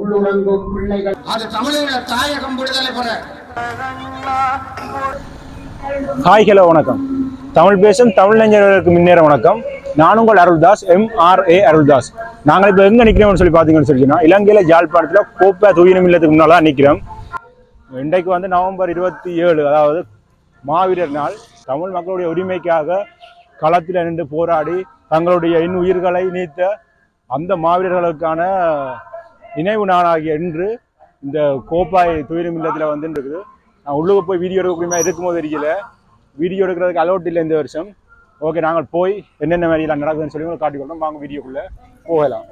உள்ளுறங்கும் பிள்ளைகள். அது தமிழக தாயகம் விடுதலை பெற. ஹாய் ஹலோ வணக்கம். தமிழ் பேசும் தமிழ் நெஞ்சர்களுக்கு முன்னேற வணக்கம். நான் உங்கள் அருள்தாஸ் எம்ஆர்ஏ அருள்தாஸ். நாங்கள் இப்போ எங்கே நிற்கிறோம்னு சொல்லி பார்த்தீங்கன்னு சொல்லிச்சுன்னா இலங்கையில் ஜாழ்ப்பாணத்தில் கோப்பை தூயினம் இல்லத்துக்கு முன்னால் தான் நிற்கிறோம் இன்றைக்கு வந்து நவம்பர் இருபத்தி ஏழு அதாவது மாவீரர் நாள். தமிழ் மக்களுடைய உரிமைக்காக களத்தில் நின்று போராடி தங்களுடைய இன் உயிர்களை நீத்த அந்த மாவீரர்களுக்கான நினைவு நாளாகிய இன்று இந்த கோப்பாய் துயிலும் இல்லத்தில் வந்து இருக்குது நான் உள்ளுக்கு போய் வீடியோ எடுக்கக்கூடிய இருக்கும்போது தெரியல. வீடியோ எடுக்கிறதுக்கு அலோட் இல்லை இந்த வருஷம். ஓகே நாங்கள் போய் என்னென்ன மாதிரிலாம் நடக்குதுன்னு சொல்லி உங்களுக்கு காட்டிக்கொள்ளோம் வாங்க வீடியோக்குள்ளே போகலாம்.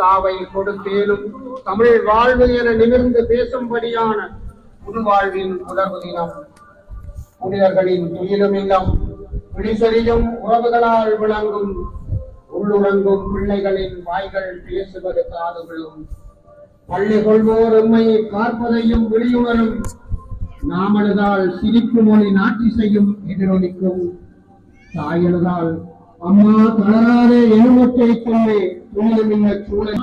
தாவை சாவை கொடுத்தேனும். தமிழ் வாழ்வு என நிமிர்ந்து பேசும்படியான புதுவாழ்வின் உணர்வு தினம். புனிதர்களின் துயிலும் இல்லம் விழிசெறியும் உறவுகளால் விளங்கும் உள்ளுணங்கும் பிள்ளைகளின் வாய்கள் பேசுவது காதுகளும். பள்ளி கொள்வோர் உண்மையை பார்ப்பதையும் விழியுணரும். நாமழுதால் சிரிப்பு மொழி நாட்டிசையும் எதிரொலிக்கும். தாயழுதால் அம்மா தளராதே எலுமொட்டை கொண்டே துணிதமின்ன சூழல்.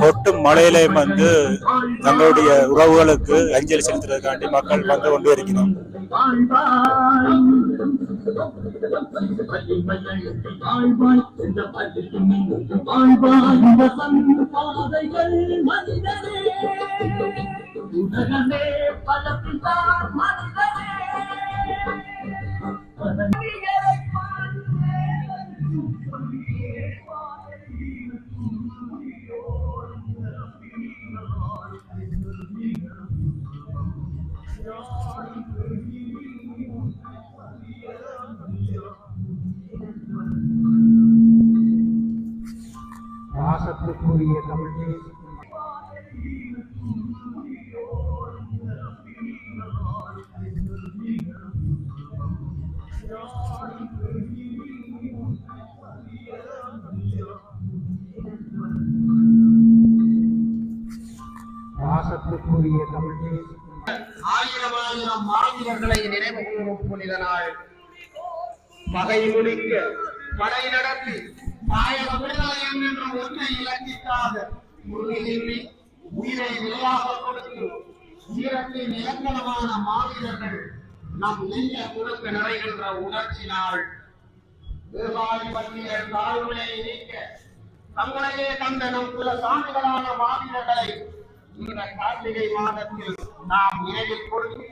கொட்டும் மழையிலே வந்து தங்களுடைய உறவுகளுக்கு அஞ்சலி செலுத்துறதுக்காண்டி மக்கள் வந்து கொண்டு இருக்கிறோம். உலகமே பல பிதா மனிதனே பாசத்துக்குரிய தமிழ் தேசிய பாசத்துக்குரிய தமிழ் ஆயிரம் ஆயிரம் மாவீரர்களை நினைவு கூறும் புனித நாள் பகை முடிக்க படை நடத்தி தாயக விடுதலை என்கின்ற ஒற்றை இலக்கிற்காக உறுதியின்றி உயிரை விலையாக கொடுத்து வீரத்தின் இலக்கணமான மாவீரர்கள் நம் நெஞ்ச குறுக்கு நிறைகின்ற உணர்ச்சி நாள். வேளாண் பற்றிய தாழ்வுகளை நீக்க தங்களையே தந்த நம் குல சாமிகளான மாவீரர்களை இந்த கார்த்திகை மாதத்தில் நாம் நினைவில் கொண்டு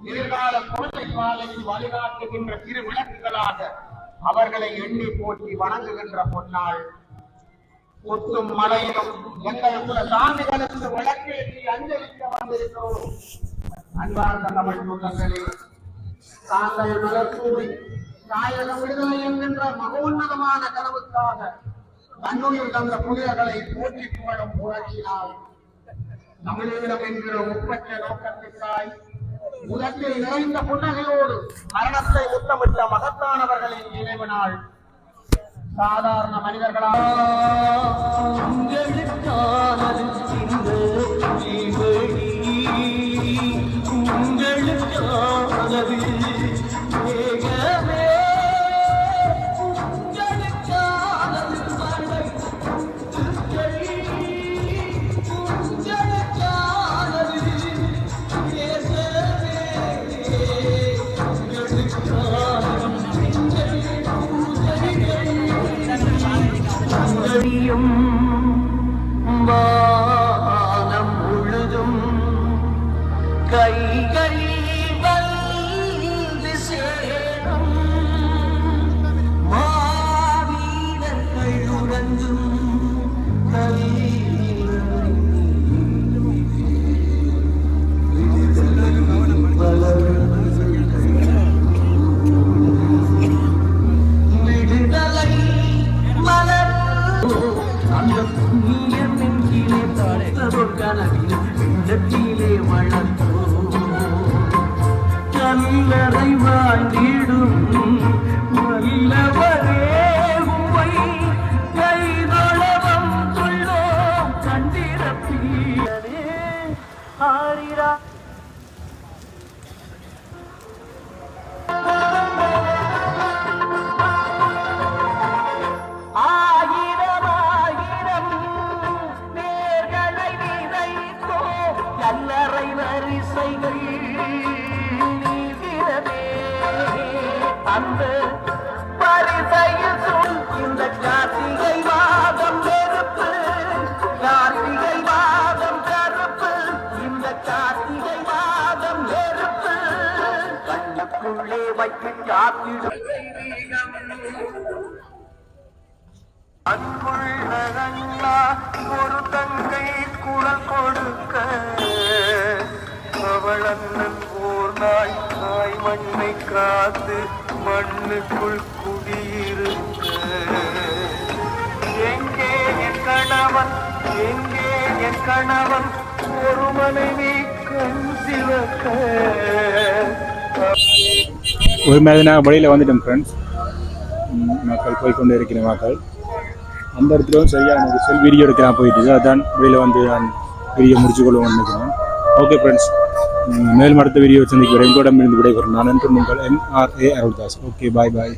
எதிர்கால குழந்தை காலையில் வழிகாட்டுகின்ற திருவிளக்குகளாக அவர்களை எண்ணி போற்றி வணங்குகின்ற பொன்னாள் ஒட்டும் மலையிலும் எங்கள் குல சாமிகளுக்கு விளக்கேற்றி அஞ்சலிக்க வந்திருக்கிறோம். அன்பார்ந்த தமிழ் சொந்தங்களே தாங்கள் மலர்சூடி தாயக விடுதலை என்கின்ற மகோன்னதமான கனவுக்காக தன்னுயிர் தந்த புனிதர்களை போற்றி புகழும் புரட்சினால் தமிழீழம் என்கிற ஒப்பற்ற நோக்கத்திற்காய் உலகில் நிறைந்த புன்னகையோடு மரணத்தை முத்தமிட்ட மகத்தானவர்களின் நினைவு நாள் சாதாரண மனிதர்களால் kai வரிசைகள் அந்த பரிசையில் சொல் இந்த கார்த்திகை மாதம் நெருப்பு கார்த்திகை மாதம் கருப்பு இந்த கார்த்திகை மாதம் நெருப்பு கண்ணுக்குள்ளே வைத்து காத்திடும். அன்புள்ள அண்ணா ஒரு தங்கை காத்து மண்ணுக்குள் குடியிருக்க. எங்கே என் கணவன் எங்கே என் கணவன்? ஒரு மனைவி கண் சிவக்க. ஒரு மாதிரி நான் வழியில் வந்துட்டோம் ஃப்ரெண்ட்ஸ் மக்கள் போய்கொண்டு இருக்கிற மக்கள். அந்த இடத்துல சரியாக எனக்கு செல் வீடியோ எடுக்கலாம் போயிட்டு அதுதான் அதான் வெளியில் வந்து நான் வீடியோ முடிச்சு கொள்ள நினைக்கிறேன். ஓகே ஃப்ரெண்ட்ஸ் மேலும் அடுத்த வீடியோ சந்திக்கிறேன். எங்களோட இருந்து விடைபெறும் நான் என்று உங்கள் M R A Aruldas. Okay bye bye